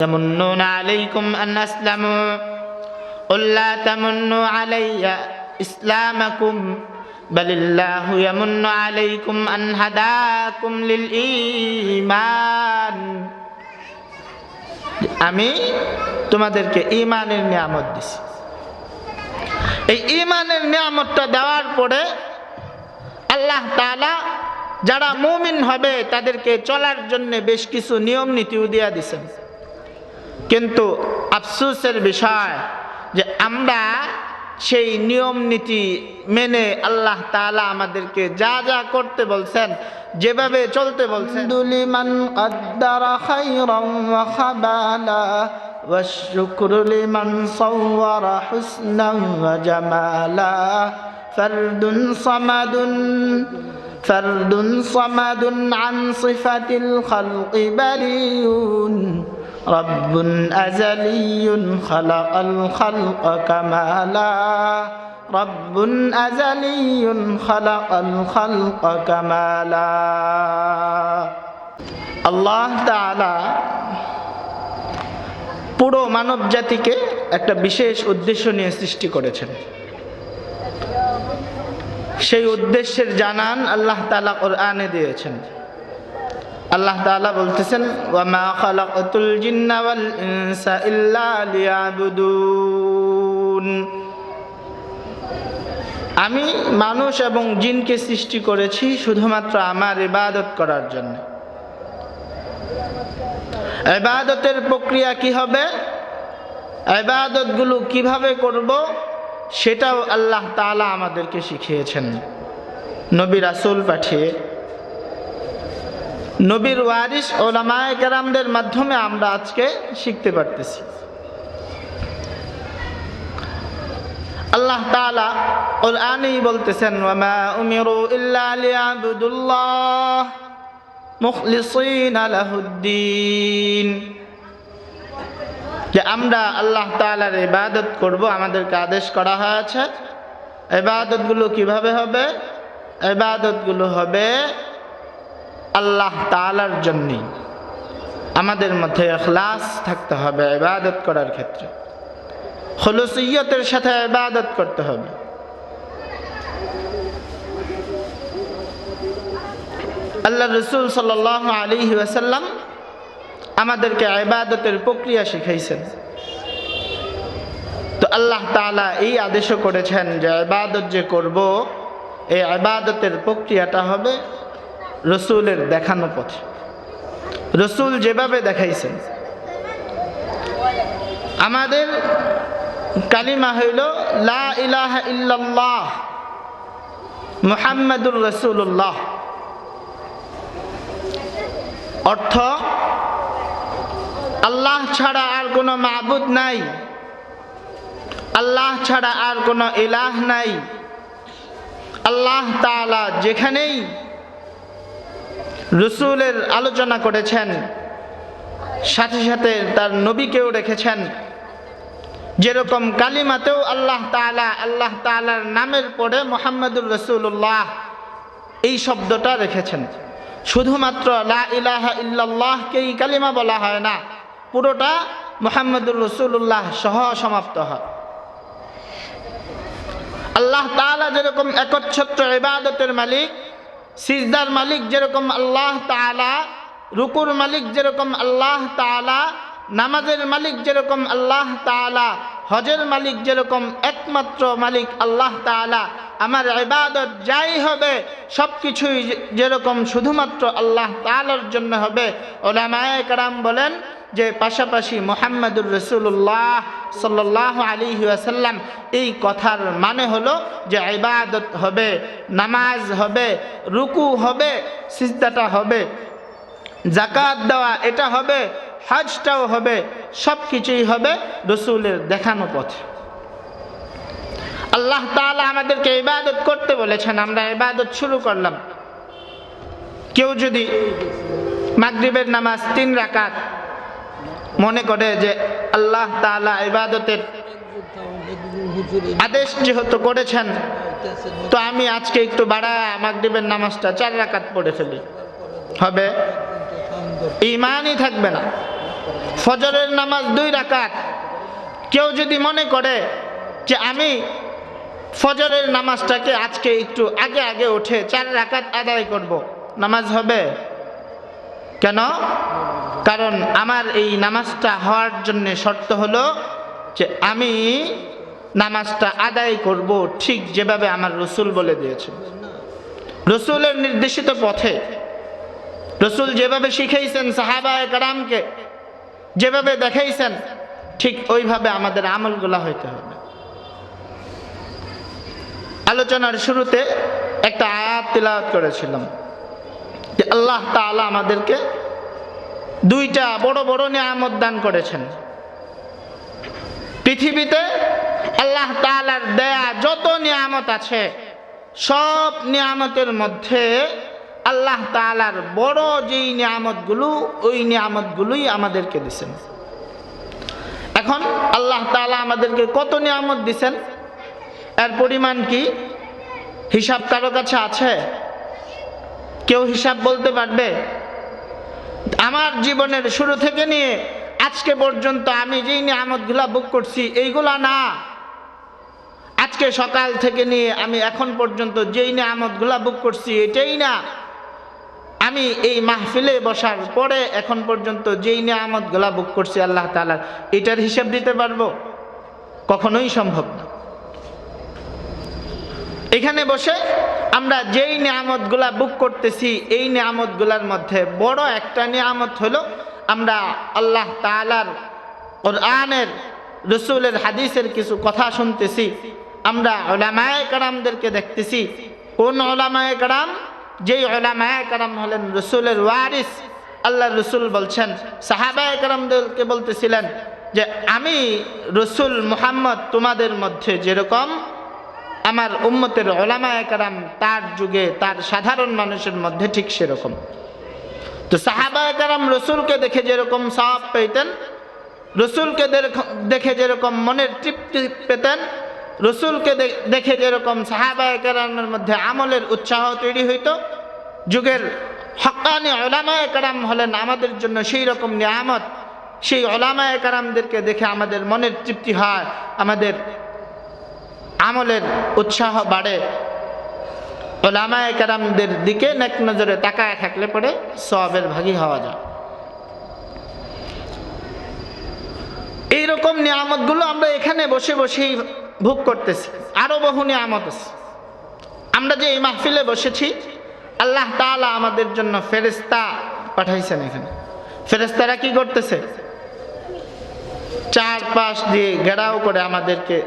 يمنون عليكم أن أسلموا قل لا تمنوا علي إسلامكم بل الله يمن عليكم أن هداكم للإيمان আমি তোমাদেরকে ইমানের নিয়ামত দিছি এই ইমানের নিয়ামতটা দেওয়ার পরে আল্লাহ তাআলা যারা মুমিন হবে তাদেরকে চলার জন্য বেশ কিছু নিয়ম নীতিও দিয়া দিছেন কিন্তু আফসোসের বিষয় যে আমরা সেই নিয়ম নীতি মেনে আল্লাহ তাআলা আমাদেরকে যা যা করতে বলছেন যেভাবে চলতে বলছেন দুলিমান قدر خيرا وخبالا والشكر لمن صور حسنا وجمالا فرد صمد فرد صمد عن صفة الخلق بريء رب أزلي خلق الخلق كمالا رب أزلي خلق الخلق كمالا আল্লাহ তাআলা পুরো মানব জাতিকে একটা বিশেষ উদ্দেশ্য নিয়ে সৃষ্টি করেছেন সেই উদ্দেশ্যের জানান আল্লাহ তাআলা কোরআনে দিয়েছেন আল্লাহ তাআলা বলতেছেন, ওয়ামা আমি মানুষ এবং জিনকে সৃষ্টি করেছি শুধুমাত্র আমার ইবাদত করার জন্য। ইবাদতের প্রক্রিয়া কি হবে? ইবাদতগুলো কীভাবে করব? সেটাও আল্লাহ তাআলা আমাদেরকে শিখিয়েছেন। নবী রাসুল পাঠিয়ে নবীর ওয়ারিস ওলামায় কেরামদের মাধ্যমে আমরা আজকে শিখতে পারতেছি। আল্লাহ তাআলা কোরআনেই বলতেছেন, ওয়ামা উমিরু ইল্লা লিয়াবুদুল্লাহ মুখলিসিনা যে আমরা আল্লাহ তাআলার ইবাদত করব, আমাদেরকে আদেশ করা হয়েছে। ইবাদতগুলো কীভাবে হবে? ইবাদতগুলো হবে আল্লাহ তালার জন্যই আমাদের মধ্যে এখলাস থাকতে হবে, ইবাদত করার ক্ষেত্রে। খলুসিয়তের সাথে ইবাদত করতে হবে। আল্লাহ রসুল সাল আলী ওয়াসাল্লাম আমাদেরকে ইবাদতের প্রক্রিয়া শিখাইছেন। তো আল্লাহ তাআলা এই আদেশও করেছেন যে, ইবাদত যে করব, এই ইবাদতের প্রক্রিয়াটা হবে রসুলের দেখানো পথে। রসুল যেভাবে দেখাইছেন। আমাদের কালিমা হইল, লা ইলাহা ইল্লাল্লাহ, মুহাম্মাদুর রসুল্লাহ অর্থ, আল্লাহ ছাড়া আর কোনো মাবুদ নাই। আল্লাহ ছাড়া আর কোনো ইলাহ নাই। আল্লাহ তাআলা যেখানেই রসুলের আলোচনা করেছেন, সাথে সাথে তার নবীকেও রেখেছেন। যেরকম কালিমাতেও আল্লাহ তাআলা, আল্লাহ তাআলার নামের পরে মোহাম্মদুর রসুল্লাহ এই শব্দটা রেখেছেন। শুধুমাত্র লা ইলাহা ইল্লাল্লাহকেই কালিমা বলা হয় না, পুরোটা মোহাম্মদুর রসুল্লাহ সহ সমাপ্ত হয়। আল্লাহ তাআলা যেরকম একচ্ছত্র ইবাদতের মালিক সিজদার মালিক যেরকম আল্লাহ তাআলা, রুকুর মালিক যেরকম আল্লাহ তালা নামাজের মালিক যেরকম আল্লাহ তাআলা, হজের মালিক যেরকম একমাত্র মালিক আল্লাহ তাআলা, আমার ইবাদত যাই হবে সব কিছুই যেরকম শুধুমাত্র আল্লাহ তালার জন্য হবে, ওলামায়ে কারাম বলেন যে পাশাপাশি মোহাম্মদুর রসুল্লাহ সাল্লাহ আলী আসাল্লাম এই কথার মানে হলো যে ইবাদত হবে, নামাজ হবে, রুকু হবে, সিজদাটা হবে জাকাত দেওয়া এটা হবে, হজটাও হবে সব কিছুই হবে রসুলের দেখানো পথে। আল্লাহ তাআলা আমাদেরকে ইবাদত করতে বলেছেন, আমরা ইবাদত শুরু করলাম। কেউ যদি মাগরিবের নামাজ তিন রাকাত মনে করে যে আল্লাহ তাআলা ইবাদতের আদেশ যেহেতু করেছেন, তো আমি আজকে একটু বাড়ায় মাগরিবের নামাজটা চার রাকাত পড়ে ফেলি। হবে? ইমানই থাকবে না। ফজরের নামাজ দুই রাকাত। কেউ যদি মনে করে যে আমি ফজরের নামাজটাকে আজকে একটু আগে আগে উঠে চার রাকাত আদায় করব, নামাজ হবে? কেন? কারণ আমার এই নামাজটা হওয়ার জন্য শর্ত হলো যে আমি নামাজটা আদায় করব ঠিক যেভাবে আমার রসুল বলে দিয়েছেন রসুলের নির্দেশিত পথে রসুল যেভাবে শিখাইছেন সাহাবা কারামকে, যেভাবে দেখাইছেন, ঠিক ওইভাবে আমাদের আমলগুলা হইতে হবে। আলোচনার শুরুতে একটা আয়াত তিলাওয়াত করেছিলাম যে আল্লাহ তাআলা আমাদেরকে দুইটা বড় বড় নিয়ামত দান করেছেন। পৃথিবীতে আল্লাহ তাআলার দেয়া যত নিয়ামত আছে, সব নিয়ামতের মধ্যে আল্লাহ তালার বড় যেই নিয়ামতগুলো, ওই নিয়ামতগুলোই আমাদেরকে দিছেন। এখন আল্লাহ তাআলা আমাদেরকে কত নিয়ামত দিছেন? এর পরিমাণ কি? হিসাব কারও কাছে আছে? কেউ হিসাব বলতে পারবে? আমার জীবনের শুরু থেকে নিয়ে আজকে পর্যন্ত আমি যেই নিয়ামতগুলা বুক করছি, এইগুলা না। আজকে সকাল থেকে নিয়ে আমি এখন পর্যন্ত যেই নিয়ামতগুলা বুক করছি, এটাই না। আমি এই মাহফিলে বসার পরে এখন পর্যন্ত যেই নিয়ামতগুলা বুক করছি আল্লাহ তালার এটার হিসাব দিতে পারব? কখনোই সম্ভব না। এখানে বসে আমরা যেই নিয়ামতগুলা বুক করতেছি, এই নিয়ামতগুলার মধ্যে বড় একটা নিয়ামত হলো আমরা আল্লাহ তালার কোরআনের, রসুলের, হাদিসের কিছু কথা শুনতেছি। আমরা ওলামায় কারামদেরকে দেখতেছি। কোন ওলামায় কারাম? যেই ওলামায় কারাম হলেন রসুলের ওয়ারিস। আল্লাহ রসুল বলছেন, সাহাবায় কারামদেরকে বলতেছিলেন যে, আমি রসুল মুহাম্মদ তোমাদের মধ্যে যেরকম আমার উম্মতের ওলামায় একরাম তার যুগে তার সাধারণ মানুষের মধ্যে ঠিক সেরকম। তো সাহাবা একরাম রসুলকে দেখে যেরকম সব পেতেন, রসুলকে দেখে যেরকম মনের তৃপ্তি পেতেন, রসুলকে দেখে যেরকম সাহাবা একরামের মধ্যে আমলের উৎসাহ তৈরি হইত, যুগের হকানি ওলামায় একরাম হলেন আমাদের জন্য সেই রকম নিয়ামত। সেই ওলামায় একরামদেরকে দেখে আমাদের মনের তৃপ্তি হয়, আমাদের আমলের উৎসাহ বাড়ে। ওলামায় কারামদের দিকে নেক নজরে তাকায় থাকলে পরে সবের ভাগী হওয়া যায়। এইরকম নিয়ামতগুলো আমরা এখানে বসে বসেই ভোগ করতেছি। আরও বহু নিয়ামত আছে। আমরা যে এই মাহফিলে বসেছি, আল্লাহ তাআলা আমাদের জন্য ফেরেস্তা পাঠাইছেন এখানে। ফেরেস্তারা কি করতেছে? চার পাশ দিয়ে ঘেরাও করে আমাদেরকে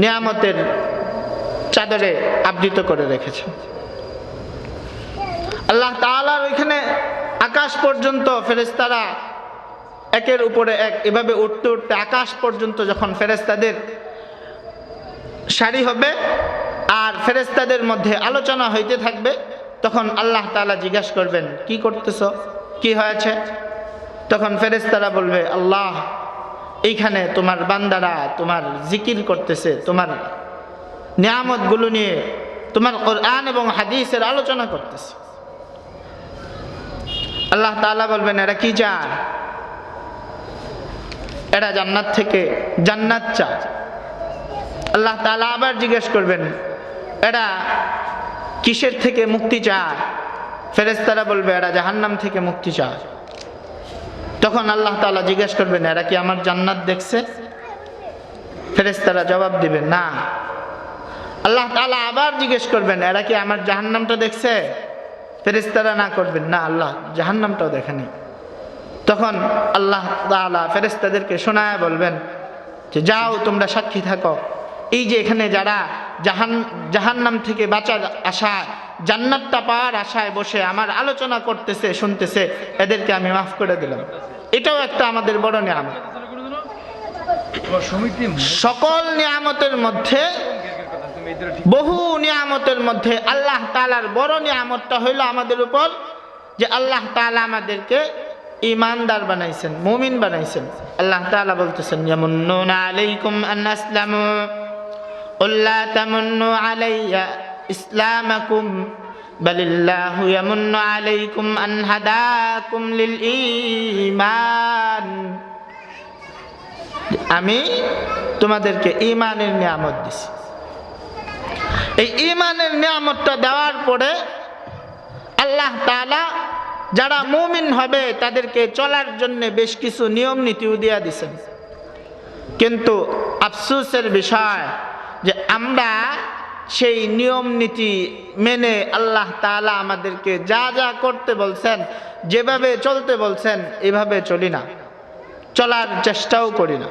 নিয়ামতের চাদরে আবৃত করে রেখেছে। আল্লাহ তাআলার ওইখানে আকাশ পর্যন্ত ফেরেস্তারা একের উপরে এক। এভাবে উঠতে উঠতে আকাশ পর্যন্ত যখন ফেরেস্তাদের সারি হবে আর ফেরেস্তাদের মধ্যে আলোচনা হইতে থাকবে, তখন আল্লাহ তাআলা জিজ্ঞাসা করবেন, কি করতেছ? কি হয়েছে? তখন ফেরেস্তারা বলবে, আল্লাহ এইখানে তোমার বান্দারা তোমার জিকির করতেছে, তোমার নিয়ামতগুলো নিয়ে তোমার কোরআন এবং হাদিসের আলোচনা করতেছে। আল্লাহ তাআলা বলবেন, এরা কি চায় এরা জান্নাত থেকে জান্নাত চা আল্লাহ তাআলা আবার জিজ্ঞেস করবেন, এরা কিসের থেকে মুক্তি চায়? ফেরেস্তারা বলবে, এরা জাহান্নাম থেকে মুক্তি চায়। তখন আল্লাহ তালা জিজ্ঞেস করবেন, এরা কি আমার জান্নাত দেখছে? ফেরেস্তারা জবাব দিবেন, না। আল্লাহ তাআলা আবার জিজ্ঞেস করবেন, এরা কি আমার জাহান্নামটা দেখছে? ফেরেস্তারা না করবেন, না, আল্লাহ জাহান্নামটাও দেখেনি। তখন আল্লাহ তাআলা ফেরেস্তাদেরকে শোনায় বলবেন যে, যাও, তোমরা সাক্ষী থাকো। এই যে এখানে যারা জাহান, জাহান্নাম থেকে বাঁচার আশায় জান্নাতটা পাওয়ার আশায় বসে আমার আলোচনা করতেছে, শুনতেছে, এদেরকে আমি মাফ করে দিলাম। এটাও একটা আমাদের বড় নিয়ামত। সকল নিয়ামতের মধ্যে, বহু নিয়ামতের মধ্যে আল্লাহ তালার বড় নিয়ামতটা হইল আমাদের উপর, যে আল্লাহ তালা আমাদেরকে ইমানদার বানাইছেন, মুমিন বানাইছেন। আল্লাহ তালা বলতেছেন যেমন আলাইকুম আন্নাসলাম উল্লাহ তামুন্নু আলাইয়া ইসলামাকুম, বলিল্লাহু ইয়ামুন্নু আলাইকুম আন হাদাকুম লিল ঈমান। আমি তোমাদেরকে ইমানের নিয়ামত দিছি। এই ইমানের নিয়ামতটা দেওয়ার পরে আল্লাহ তাআলা যারা মুমিন হবে তাদেরকে চলার জন্য বেশ কিছু নিয়ম নীতিও দিয়া দিছেন। কিন্তু আফসোসের বিষয় যে আমরা সেই নিয়ম নীতি মেনে আল্লাহ তাআলা আমাদেরকে যা যা করতে বলছেন, যেভাবে চলতে বলছেন, এভাবে চলি না। চলার চেষ্টাও করি না।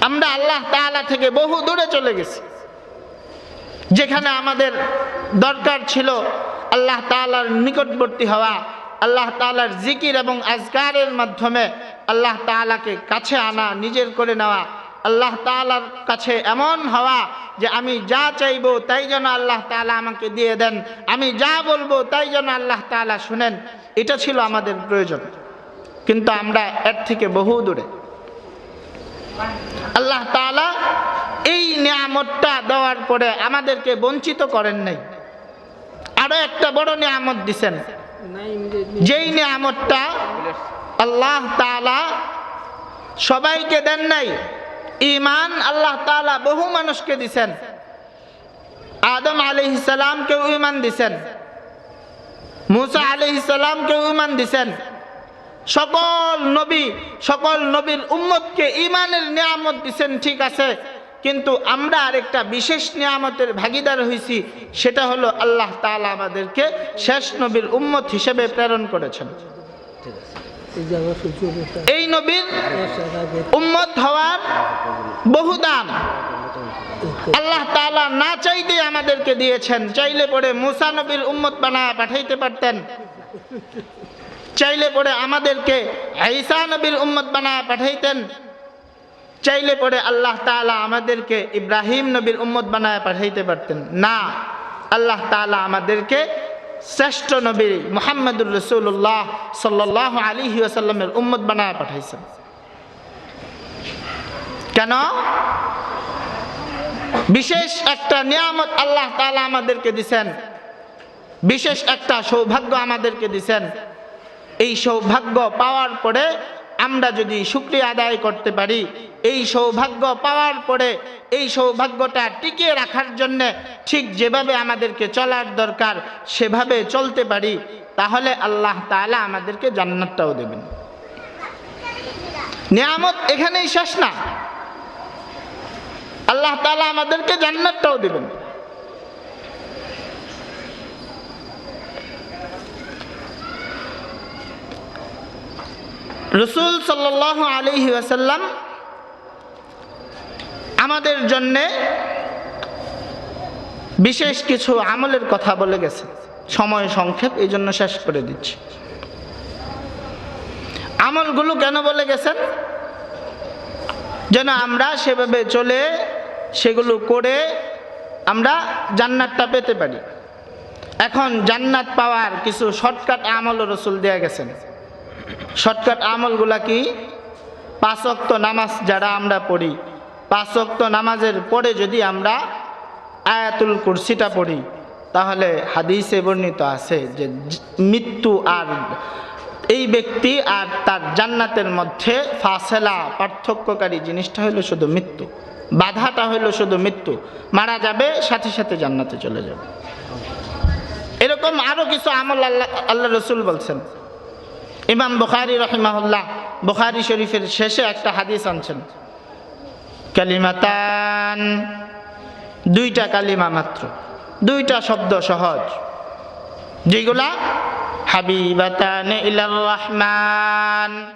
আমরা আল্লাহ তাআলা থেকে বহু দূরে চলে গেছি। যেখানে আমাদের দরকার ছিল আল্লাহ তাআলার নিকটবর্তী হওয়া, আল্লাহ তাআলার জিকির এবং আজকারের মাধ্যমে আল্লাহ তাআলাকে কাছে আনা, নিজের করে নেওয়া আল্লাহ তাআলার কাছে এমন হওয়া যে আমি যা চাইব তাই যেন আল্লাহ তাআলা আমাকে দিয়ে দেন। আমি যা বলব তাই যেন আল্লাহ তাআলা শুনেন। এটা ছিল আমাদের প্রয়োজন। কিন্তু আমরা এর থেকে বহু দূরে। আল্লাহ তাআলা এই নিয়ামতটা দেওয়ার পরে আমাদেরকে বঞ্চিত করেন নাই। আরও একটা বড় নিয়ামত দিছেন। যেই নিয়ামতটা আল্লাহ তাআলা সবাইকে দেন নাই ইমান আল্লাহ তাআলা বহু মানুষকে দিছেন। আদম আলাইহিস সালামকেও ইমান দিছেন। মুসা আলাইহিস সালামকেও ইমান দিছেন। সকল নবী, সকল নবীর উম্মতকে ইমানের নিয়ামত দিছেন, ঠিক আছে। কিন্তু আমরা আরেকটা বিশেষ নিয়ামতের ভাগিদার হয়েছি সেটা হলো আল্লাহ তাআলা আমাদেরকে শেষ নবীর উম্মত হিসেবে প্রেরণ করেছেন। এই নবীর উম্মত হওয়ার বহু দাম আল্লাহ তালা না চাইতে আমাদেরকে দিয়েছেন। চাইলে পরে মুসা নবীর উম্মত বানায় পাঠাইতে পারতেন। চাইলে পরে আমাদেরকে ঈসা নবীর উম্মত বানায় পাঠাইতেন। চাইলে পরে আল্লাহ তালা আমাদেরকে ইব্রাহিম নবীর উম্মত বানায় পাঠাইতে পারতেন। না, আল্লাহ তালা আমাদেরকে শ্রেষ্ঠ নবী মুহাম্মদুর রসুল্লাহ সাল্লাহ আলী আসাল্লামের উম্মত বানায় পাঠাইছেন। কেন? বিশেষ একটা নিয়ামত আল্লাহ তাআলা আমাদেরকে দিছেন। বিশেষ একটা সৌভাগ্য আমাদেরকে দিছেন। এই সৌভাগ্য পাওয়ার পরে আমরা যদি শুক্রিয়া আদায় করতে পারি এই সৌভাগ্য পাওয়ার পরে, এই সৌভাগ্যটা টিকিয়ে রাখার জন্যে ঠিক যেভাবে আমাদেরকে চলার দরকার, সেভাবে চলতে পারি, তাহলে আল্লাহ তাআলা আমাদেরকে জান্নাতটাও দেবেন। নিয়ামত এখানেই শেষ না। আল্লাহ তালা আমাদেরকে জান্নাতটাও দেবেন। রসুল সাল্লাহ আলহি ওয়াসাল্লাম আমাদের জন্যে বিশেষ কিছু আমলের কথা বলে গেছে। সময় সংক্ষেপ, এই জন্য শেষ করে দিচ্ছি। আমলগুলো কেন বলে গেছেন? যেন আমরা সেভাবে চলে সেগুলো করে আমরা জান্নাতটা পেতে পারি। এখন জান্নাত পাওয়ার কিছু শর্টকাট আমল রসুল দেয়া গেছেন। শর্টকাট আমলগুলা কি? পাঁচক্ত নামাজ যারা আমরা পড়ি পাঁচক্ত নামাজের পরে যদি আমরা আয়াতুল কুরসিটা পড়ি, তাহলে হাদিসে বর্ণিত আছে যে মৃত্যু আর এই ব্যক্তি আর তার জান্নাতের মধ্যে ফাসেলা, পার্থক্যকারী জিনিসটা হলো শুধু মৃত্যু। বাধাটা হলো শুধু মৃত্যু। মারা যাবে, সাথে সাথে জান্নাতে চলে যাবে। এরকম আরও কিছু আমল আল্লাহ আল্লাহ রসুল বলছেন। ইমাম বুখারি রহিমাহুল্লাহ, বুখারি শরীফের শেষে একটা হাদিস আনছেন। কালিমাতান। দুইটা কালিমা মাত্র। দুইটা শব্দ সহজ। যেগুলা হাবিবাতান রহমান।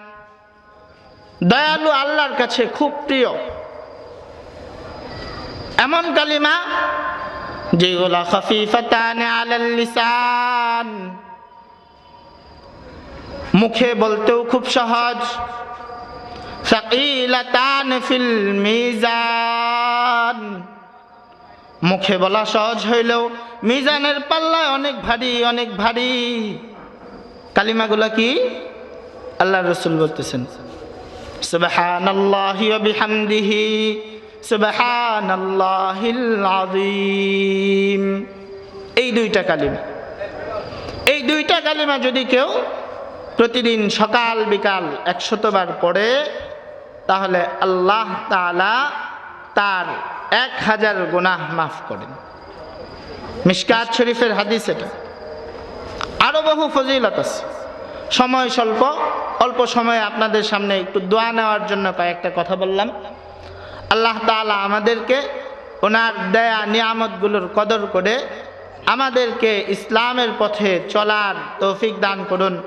দয়ালু আল্লাহর কাছে খুব প্রিয়। এমন কালিমা যেগুলা খফিফাতান আলাল লিসান। মুখে বলতেও খুব সহজ। সাকিলাতান ফিল মিজান। মুখে বলা সহজ হইলেও মিজানের পাল্লায় অনেক ভারী অনেক ভারী। কালিমাগুলা কি? আল্লাহ রসুল বলতেছেন ওয়া বিহামদিহি, সুবহানাল্লাহিল আযীম। এই দুইটা কালিমা, এই দুইটা কালিমা যদি কেউ প্রতিদিন সকাল বিকাল একশতবার পড়ে তাহলে আল্লাহ তাআলা তার এক হাজার গুনাহ মাফ করেন। মিসকাত শরীফের হাদিস এটা। আরও বহু ফজিলত আছে। সময় স্বল্প, অল্প সময়ে আপনাদের সামনে একটু দোয়া নেওয়ার জন্য কয়েকটা কথা বললাম। আল্লাহ তাআলা আমাদেরকে ওনার দেয়া নিয়ামতগুলোর কদর করে আমাদেরকে ইসলামের পথে চলার তৌফিক দান করুন।